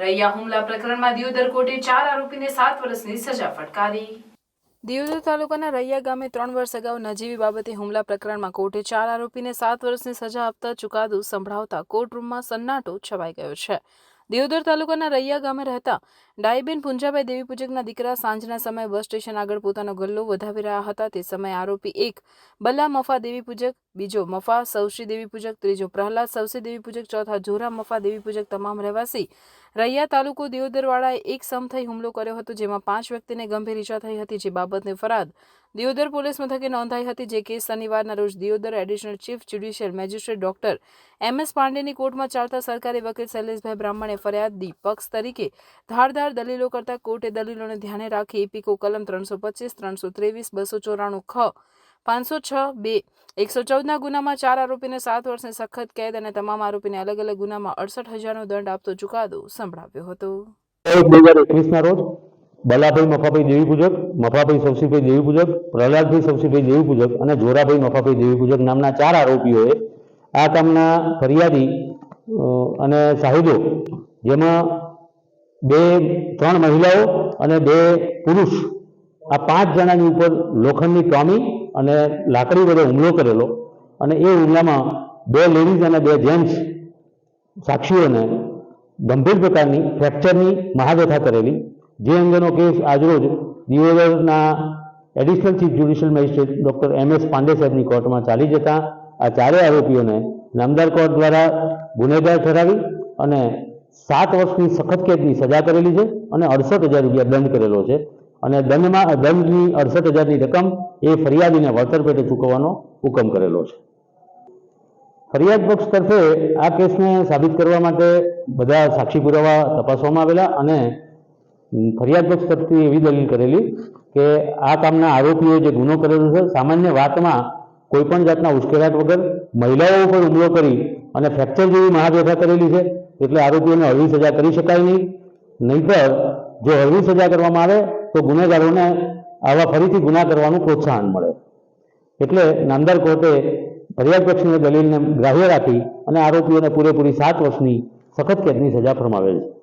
રૈયા હુમલા પ્રકરણમાં દિયોદર કોર્ટે ચાર આરોપીને સાત વર્ષની સજા ફટકારી દિયોદર તાલુકાના રૈયા ગામે ત્રણ વર્ષ અગાઉ નજીવી બાબતે હુમલા પ્રકરણમાં કોર્ટે ચાર આરોપીને સાત વર્ષની સજા આપતા ચુકાદો સંભળાવતા કોર્ટરૂમમાં સન્નાટો છવાઈ ગયો છે દિયોદર તાલુકાના રૈયા ગામે રહેતા ડાઈબેન પુંજાભાઈ દેવી પૂજકના દીકરા સાંજના સમયે બસ સ્ટેશન આગળ પોતાનો ગલ્લો વધાવી રહ્યા હતા. તે સમયે આરોપી એક બલ્લા મફા દેવી પૂજક બીજો મફા સૌશ્રી દેવી પૂજક, ત્રીજો પ્રહલાદ સૌશી દેવી પૂજક, ચોથા જોરા મફા દેવી પૂજક તમામ રહેવાસી. રૈયા તાલુકો દિયોદરવાળાએ એક સમ થઈ હુમલો કર્યો હતો જેમાં પાંચ વ્યક્તિને ગંભીર ઈજા થઈ હતી જે બાબતની ફરિયાદ દિયોદર પોલીસ મથકે નોંધાઈ હતી જે કેસ શનિવારના રોજ Deodar additional chief judicial magistrate doctor M S પાંડેની કોર્ટમાં ચાલતા સરકારી વકીલ શૈલેષભાઈ બ્રાહ્મણે ફરિયાદી પક્ષ તરીકે ધારધાર દલીલો કરતા કોર્ટે દલીલોને ધ્યાને રાખી એપીકો કલમ ત્રણસો પચીસ, ત્રણસો ત્રેવીસ, બસો ચોરાણું ખ પાંચસો છ બે. એકસો ચૌદના ગુનામાં ચાર આરોપીને સાત વર્ષની સખત કેદ અને તમામ આરોપીને અલગ અલગ ગુનામાં અડસઠ હજારનો દંડ આપતો ચુકાદો સંભળાવ્યો હતો. એકવીસના રોજ બલાભાઈ મફાભાઈ દેવી પૂજક, મફાભાઈ સવસીભાઈ દેવી પૂજક, પ્રહલાદભાઈ સવસીભાઈ દેવી પૂજક અને જોરાભાઈ મફાભાઈ દેવી પૂજક નામના ચાર આરોપીઓએ આ કામના ફરિયાદી અને સાહિદો જેમાં બે, ત્રણ મહિલાઓ અને બે પુરુષ, આ પાંચ જણાની ઉપર લોખંડની ટોમી અને લાકડી વડે હુમલો કરેલો. અને એ હુમલામાં બે લેડીઝ અને બે જેન્ટ્સ સાક્ષીઓને ગંભીર પ્રકારની ફ્રેક્ચરની મહાવ્યથા કરેલી. જે અંગેનો કેસ આજરોજ દિયોદરના additional chief judicial magistrate doctor M S Pandey સાહેબની કોર્ટમાં ચાલી જતા આ ચારેય આરોપીઓને નામદાર કોર્ટ દ્વારા ગુનેગાર ઠરાવી અને સાત વર્ષની સખત કેદની સજા કરેલી છે અને અડસઠ હજાર રૂપિયા દંડ કરેલો છે. અને દંડમાં દંડની અડસઠ હજારની રકમ એ ફરિયાદીને વળતર પેટે ચૂકવવાનો હુકમ કરેલો છે. ફરિયાદ પક્ષ તરફે આ કેસને સાબિત કરવા માટે બધા સાક્ષી પુરાવા તપાસવામાં આવેલા અને ફરિયાદ પક્ષ તરફથી એવી દલીલ કરેલી કે આ કામના આરોપીઓ જે ગુનો કરેલો છે, સામાન્ય વાતમાં કોઈ પણ જાતના ઉશ્કેરાટ વગર મહિલાઓ ઉપર હુમલો કરી અને ફ્રેક્ચર જેવી મહાવ્યથા કરેલી છે, એટલે આરોપીઓને હળવી સજા કરી શકાય નહીં. નહીતર જો હળવી સજા કરવામાં આવે તો ગુનેગારોને આવા ફરીથી ગુના કરવાનું પ્રોત્સાહન મળે. એટલે નાંદર કોર્ટે ફરિયાદ પક્ષની દલીલને ગ્રાહ્ય રાખી અને આરોપીઓને પૂરેપૂરી સાત વર્ષની સખત કેદની સજા ફરમાવેલ છે.